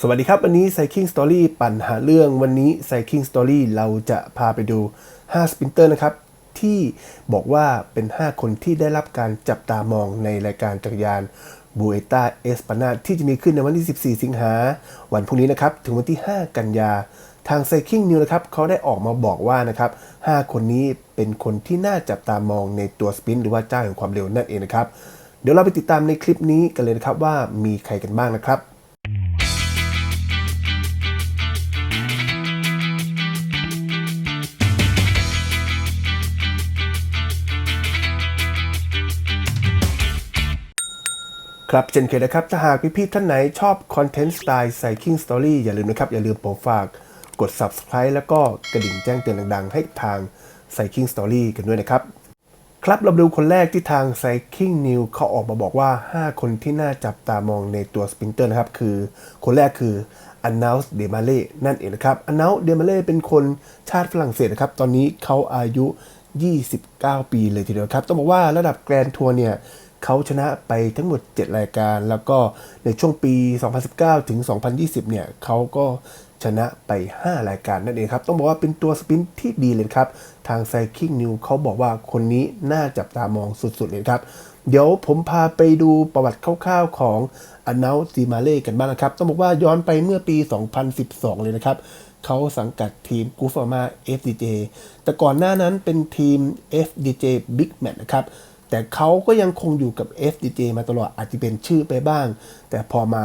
สวัสดีครับ วันนี้ Cycling Story ปัญหาเรื่องวันนี้ Cycling Story เราจะพาไปดู 5 สปินเตอร์นะครับ ที่บอกว่าเป็น 5 คนที่ได้รับการจับตามองในรายการจักรยานบูเอต้าเอสปานาที่จะมีขึ้นในวันที่ 14 สิงหาวันพรุ่งนี้นะครับ ถึงวันที่ 5 กันยา ทาง Cycling News นะครับเขาได้ออกมาบอกว่านะครับ 5 คนนี้เป็นคนที่น่าจับตามองในตัวสปินหรือว่าเจ้าแห่งความเร็วนั่นเองนะครับเดี๋ยวเราไปติดตามในคลิปนี้กันเลยนะครับว่ามีใครกันบ้างนะครับ ครับเช่นเคยนะครับ ถ้าหากพี่ๆท่านไหนชอบคอนเทนต์สไตล์ Cycling Story อย่าลืมนะครับ อย่าลืมผมฝากกด Subscribe แล้วก็กระดิ่งแจ้งเตือนดังๆ ให้ทาง Cycling Story กันด้วยนะครับ ครับเราดูคนแรกที่ทาง Cycling News เขาออกมาบอกว่า 5 คนที่น่าจับตามองในตัวสปรินเตอร์นะครับ คือคนแรกคือ a n n a u s de m a l e นั่นเองนะครับ a n n a u s de m a l e เป็นคนชาติฝรั่งเศสนะครับ ตอนนี้เขาอายุ 29 ปีเลยทีเดียวครับ ต้องบอกว่าระดับแกรนทัวร์เนี่ย เขาชนะไปทั้งหมด 7 รายการ แล้วก็ในช่วงปี 2019 ถึง 2020 เนี่ยเขาก็ชนะไป 5 รายการนั่นเองครับ ต้องบอกว่าเป็นตัวสปินที่ดีเลยครับ ทาง Cycling News เขาบอกว่าคนนี้น่าจับตามองสุดๆเลยครับ เดี๋ยวผมพาไปดูประวัติคร่าวๆของอน u ซีมาเล่กันบ้างนะครับ ต้องบอกว่าย้อนไปเมื่อปี 2012 เลยนะครับเขาสังกัดทีมกูฟอร์มา FDJ แต่ก่อนหน้านั้นเป็นทีม FDJ Big Match นะครับ แต่เขาก็ยังคงอยู่กับ FDJ มาตลอดอาจจะเป็นชื่อไปบ้าง แต่พอมา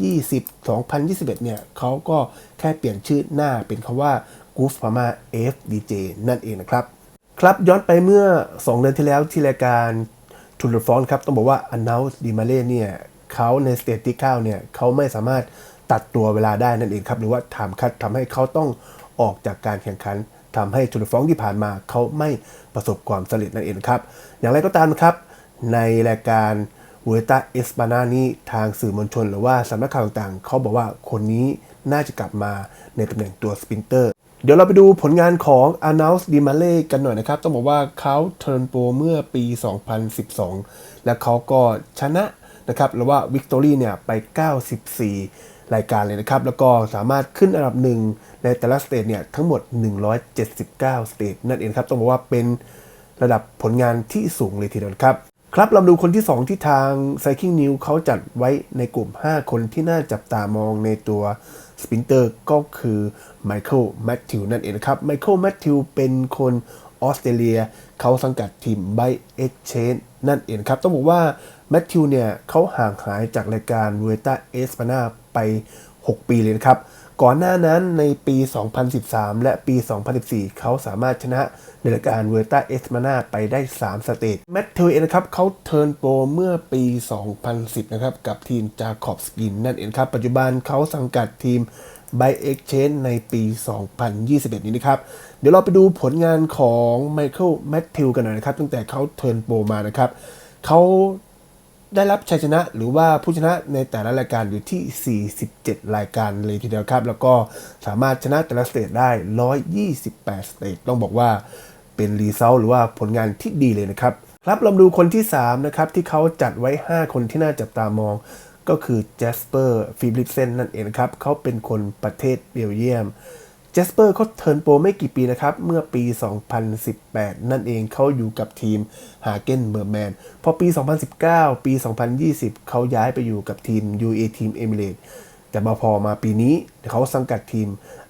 2020 2021 เนี่ยเขาก็แค่เปลี่ยนชื่อหน้าเป็นคำว่า g o o f p a m a FDJ นั่นเองนะครับ ครับย้อนไปเมื่อ 2 เดือนที่แล้วที่รายการทูร์ฟอนครับ ต้องบอกว่า a n n o u n c e ดีมาเล่เนี่ยเขาในสเตจที่9เนี่ยเขาไม่สามารถตัดตัวเวลาได้นั่นเองครับ หรือว่าถามคัดทำให้เขาต้องออกจากการแข่งขัน ทำให้ทูร์ฟองที่ผ่านมาเขาไม่ประสบความสำเร็จนั่นเองครับ อย่างไรก็ตามครับ ในรายการเวต้าเอสปานานี้ทางสื่อมวลชน หรือว่าสำนักข่าวต่างๆเขาบอกว่าคนนี้น่าจะกลับมาในตำแหน่งตัวสปินเตอร์ เดี๋ยวเราไปดูผลงานของ a n n o u n c e d i m a l e กันหน่อยนะครับ ต้องบอกว่าเขาเทิร์นโปรเมื่อปี 2012 และเขาก็ชนะนะครับหรือว่าวิกตอรี่เนี่ยไป 94 รายการเลยนะครับ แล้วก็สามารถขึ้นอันดับหนึ่งในแต่ละสเตทเนี่ยทั้งหมด 179 สเตทนั่นเองครับ ต้องบอกว่าเป็นระดับผลงานที่สูงเลยทีเดียวครับ ครับเราดูคนที่ 2 ที่ทาง Cycling News เขาจัดไว้ในกลุ่ม 5 คนที่น่าจับตามองในตัวสปินเตอร์ก็คือไมเคิลแมทธิวนั่นเองครับไมเคิลแมทธิวเป็นคนออสเตรเลียเขาสังกัดทีมไบเอ็กเชนนั่นเองครับ ต้องบอกว่าแมทธิวเนี่ยเขาห่างหายจากรายการเวต้าเอสปานา ไป 6 ปีเลยนะครับ ก่อนหน้านั้นในปี 2013 และปี 2014 เขาสามารถชนะในรายการเวต้าเอสมานาไปได้ 3 สเตจแมทเทลเองนะครับเขาเทิร์นโปรเมื่อปี 2010 นะครับ กับทีมจาคอบสกินนั่นเองครับ ปัจจุบันเขาสังกัดทีมไบเอ็กเชนในปี 2021 นี้นะครับ เดี๋ยวเราไปดูผลงานของไมเคิลแมทธิวกันหน่อยนะครับ ตั้งแต่เขาเทิร์นโปรมานะครับเขา ได้รับชัยชนะหรือว่าผู้ชนะในแต่ละรายการอยู่ที่ 47 รายการเลยทีเดียวครับ แล้วก็สามารถชนะแต่ละสเตจได้ 128 สเตจต้องบอกว่าเป็นรีเซลหรือว่าผลงานที่ดีเลยนะครับ ครับเราดูคนที่ 3 นะครับ ที่เขาจัดไว้ 5 คนที่น่าจับตามอง ก็คือแจสเปอร์ฟิลิปเซนนั่นเองนะครับเขาเป็นคนประเทศเบลเยียม เจสเปอร์เขาเทิร์นโปรไม่กี่ปีนะครับ เมื่อปี 2018 นั่นเองเขาอยู่กับทีมฮาเกนเบอร์แมน พอปี 2019 ปี 2020 เขาย้ายไปอยู่กับทีม UA ทีมเอมิเรตแต่มาพอมาปีนี้เขาสังกัดทีม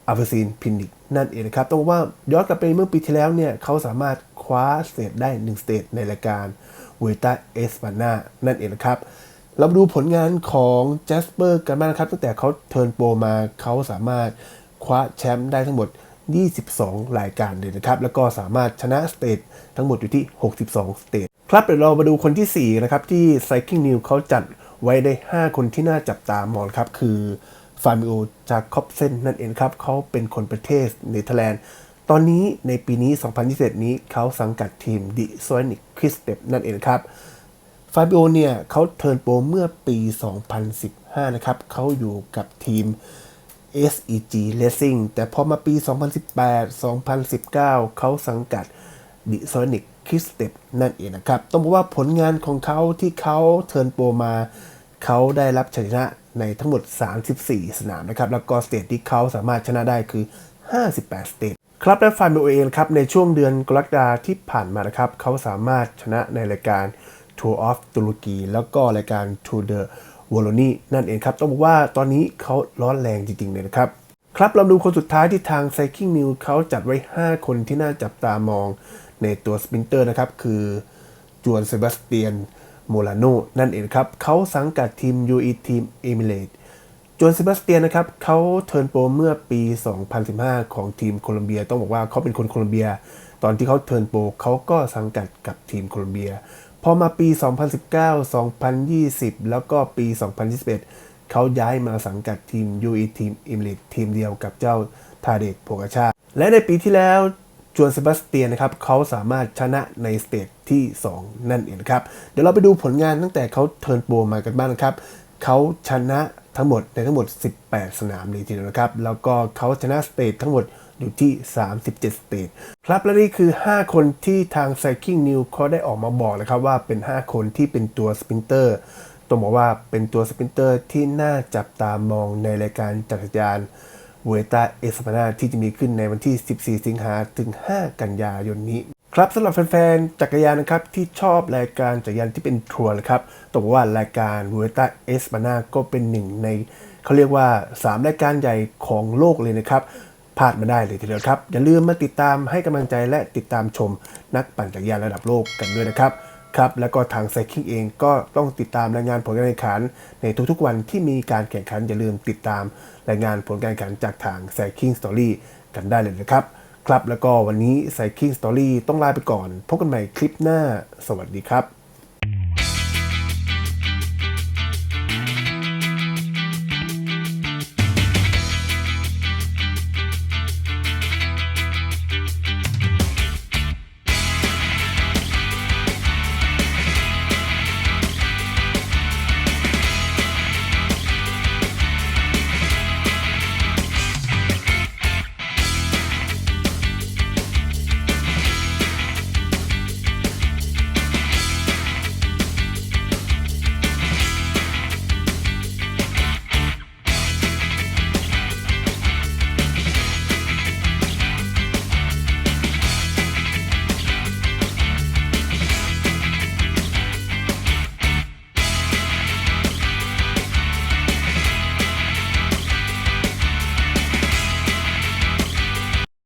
อัฟซีนพินิกนั่นเองนะครับ ต้องว่าย้อนกลับไปเมื่อปีที่แล้วเนี่ยเขาสามารถคว้าสเตทได้ 1 สเตทในรายการเวต้าเอสปานานั่นเองนะครับเราดูผลงานของแจสเปอร์กันบ้างนะครับ ตั้งแต่เขาเทิร์นโปรมาเขาสามารถ คว้าแชมป์ได้ทั้งหมด 22 รายการเลยนะครับ แล้วก็สามารถชนะสเตททั้งหมดอยู่ที่ 62 สเตทครับเดี๋ยวเรามาดูคนที่ 4 นะครับ ที่ Cycling News เขาจัดไว้ได้ 5 คนที่น่าจับตามองครับ คือฟาร์มิโอจาคอบเซนนั่นเองครับ เขาเป็นคนประเทศเนเธอร์แลนด์ตอนนี้ในปีนี้ 2021 นี้เขาสังกัดทีมดิโซนิกคริสเตปนั่นเองครับฟาบิโอเนี่ยเขาเทิร์นโปรเมื่อปี 2015 นะครับเขาอยู่กับทีม SEG Racing แต่พอมาปี 2018 2019 เขาสังกัด d i s o n i c c r y s t e p นั่นเองนะครับ ต้องบอกว่าผลงานของเขาที่เขาเทิร์นโปรมา เขาได้รับชัยชนะในทั้งหมด 34 สนามนะครับ แล้วก็สเตทที่เขาสามารถชนะได้คือ 58 สเตทครับและฟาร์มเองครับในช่วงเดือนกรกฎาที่ผ่านมานะครับ เขาสามารถชนะในรายการ Tour of ตุรกีแล้วก็รายการ Tour de w o l o n i นั่นเองครับ ต้องบอกว่าตอนนี้เขาร้อนแรงจริงๆเลยนะครับ ครับเราดูคนสุดท้ายที่ทาง Cycling News เขาจัดไว้ 5 คนที่น่าจับตามองในตัวสปรินเตอร์นะครับ คือจวนเซบาสเตียนโมลาโนนั่นเองครับเขาสังกัดทีม UE ทีมเอมิเลตจวนเซบาสเตียนนะครับเขาเทิร์นโปรเมื่อปี 2015 ของทีมโคลอมเบีย ต้องบอกว่าเขาเป็นคนโคลอมเบีย ตอนที่เขาเทิร์นโปรเขาก็สังกัดกับทีมโคลอมเบีย พอมาปี 2019 2020 แล้วก็ปี 2021 เขาย้ายมาสังกัดทีม UE ทีมอิมเลตทีมเดียวกับเจ้าทาเดกโพกาชา และในปีที่แล้วจวนเซบาสเตียนนะครับเขาสามารถชนะในสเตจที่ 2 นั่นเองครับ เดี๋ยวเราไปดูผลงานตั้งแต่เขาเทิร์นโปรมากันบ้างนะครับ เขาชนะทั้งหมดในทั้งหมด 18 สนามเลยทีเดียวนะครับ แล้วก็เขาชนะสเตจทั้งหมด อยู่ที่ 37 สเตจครับและนี่คือ 5 คนที่ทาง Cycling New เขาได้ออกมาบอกนะครับว่าเป็น 5 คนที่เป็นตัวสปรินเตอร์ต้องบอกว่าเป็นตัวสปรินเตอร์ที่น่าจับตามองในรายการจักรยานเวต้าเอสปานาที่จะมีขึ้นในวันที่ 14 สิงหาถึง 5 กันยายนนี้ ครับสำหรับแฟนๆ จักรยานนะครับ ที่ชอบรายการจักรยานที่เป็นทัวร์นะครับต้องบอกว่ารายการเวต้าเอสปานาก็เป็นหนึ่งใน เขาเรียกว่า 3 รายการใหญ่ของโลกเลยนะครับ พลาดมาได้เลยทีเดียวครับ อย่าลืมมาติดตามให้กำลังใจและติดตามชมนักปั่นจักรยานระดับโลกกันด้วยนะครับครับแล้วก็ทางไซคิงเองก็ต้องติดตามรายงานผลการแข่งขัน ในทุกๆวันที่มีการแข่งขันอย่าลืมติดตามรายงานผลการแข่งขันจากทางไซคิงสตอรี่กันได้เลยนะครับ ครับแล้วก็วันนี้ไซคิงสตอรี่ต้องลาไปก่อน พบกันใหม่คลิปหน้า สวัสดีครับ